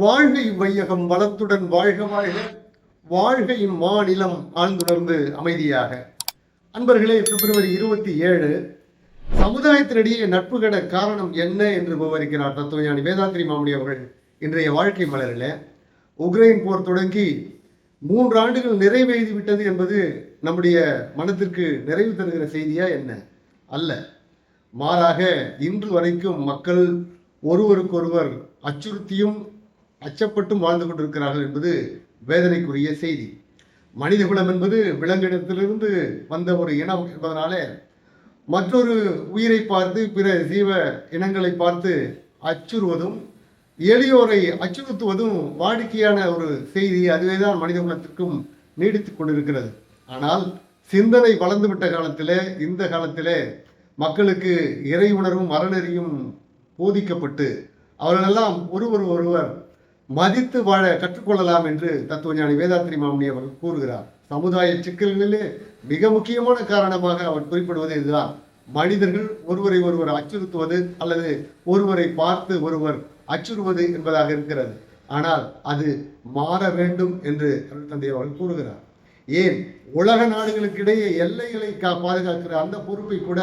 வாழ்கை வையகம் வளத்துடன் வாழ்க வாழ்க. வாழ்கை மாநிலம் ஆழ்ந்துணர்ந்து அமைதியாக. அன்பர்களே பிப்ரவரி இருபத்தி ஏழு சமுதாயத்தினிடையே நட்புகெட காரணம் என்ன என்று விவரிக்கிறார் தத்துவஞானி வேதாந்திரி மாமணி அவர்கள் இன்றைய வாழ்க்கை மலரில். உக்ரைன் போர் தொடங்கி மூன்று ஆண்டுகள் நிறைவேறி விட்டது என்பது நம்முடைய மனத்திற்கு நிறைவு தருகிற செய்தியா என்ன? அல்ல. மாறாக இன்று வரைக்கும் மக்கள் ஒருவருக்கொருவர் அச்சுறுத்தியும் அச்சப்பட்டும் வாழ்ந்து கொண்டிருக்கிறார்கள் என்பது வேதனைக்குரிய செய்தி. மனிதகுலம் என்பது விலங்கிடத்திலிருந்து வந்த ஒரு இனம் என்பதனாலே மற்றொரு உயிரை பார்த்து பிற ஜீவ இனங்களை பார்த்து அச்சுறுவதும் எளியோரை அச்சுறுத்துவதும் வாடிக்கையான ஒரு செய்தி. அதுவே தான் மனித குலத்திற்கும் நீடித்துக் கொண்டிருக்கிறது. ஆனால் சிந்தனை வளர்ந்துவிட்ட காலத்திலே இந்த காலத்திலே மக்களுக்கு இறை உணர்வும் அறநெறியும் போதிக்கப்பட்டு அவர்களெல்லாம் ஒருவர் ஒருவர் மதித்து வாழ கற்றுக்கொள்ளலாம் என்று தத்துவஞானி வேதாத்திரி மாமணி அவர்கள் கூறுகிறார். சமுதாய சிக்கல்களிலே மிக முக்கியமான காரணமாக அவர் குறிப்பிடுவது இதுதான். மனிதர்கள் ஒருவரை ஒருவர் அச்சுறுத்துவது அல்லது ஒருவரை பார்த்து ஒருவர் அச்சுறுவது என்பதாக இருக்கிறது. ஆனால் அது மாற வேண்டும் என்று தந்தை அவர்கள் கூறுகிறார். ஏன்? உலக நாடுகளுக்கிடையே எல்லைகளை கா பாதுகாக்கிற அந்த பொறுப்பை கூட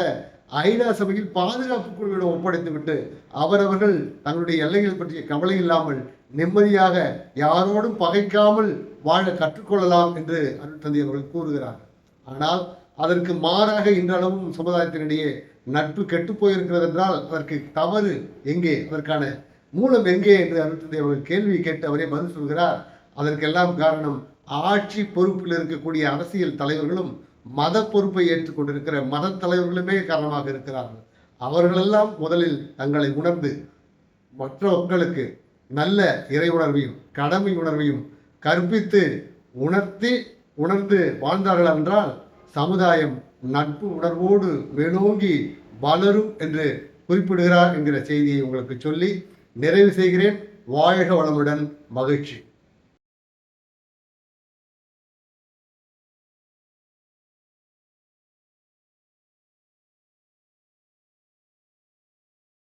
ஐநா சபையில் பாதுகாப்பு குழுவிடம் ஒப்படைத்துவிட்டு அவரவர்கள் தங்களுடைய எல்லைகள் பற்றிய கவலை இல்லாமல் நிம்மதியாக யாரோடும் பகைக்காமல் வாழ கற்றுக்கொள்ளலாம் என்று அருள் தந்தை அவர்கள் கூறுகிறார். ஆனால் அதற்கு மாறாக இன்றளவும் சமுதாயத்தினிடையே நட்பு கெட்டு போயிருக்கிறது என்றால் அதற்கு தவறு எங்கே? அதற்கான மூலம் எங்கே? என்று அருள் அவர்கள் கேள்வி கேட்டு அவரே பதில் சொல்கிறார். அதற்கெல்லாம் காரணம் ஆட்சி பொறுப்பில் இருக்கக்கூடிய அரசியல் தலைவர்களும் மத பொறுப்பை ஏற்றுக்கொண்டிருக்கிற மத தலைவர்களுமே காரணமாக இருக்கிறார்கள். அவர்களெல்லாம் முதலில் தங்களை உணர்ந்து மற்ற மக்களுக்கு நல்ல இறை உணர்வையும் கடமை உணர்வையும் கற்பித்து உணர்த்தி உணர்ந்து வாழ்ந்தார்கள் என்றால் சமுதாயம் நட்பு உணர்வோடு மேலோங்கி வளரும் என்று குறிப்பிடுகிறார் என்கிற செய்தியை உங்களுக்கு சொல்லி நிறைவு செய்கிறேன். வாழ்க வளமுடன் மகிழ்ச்சி.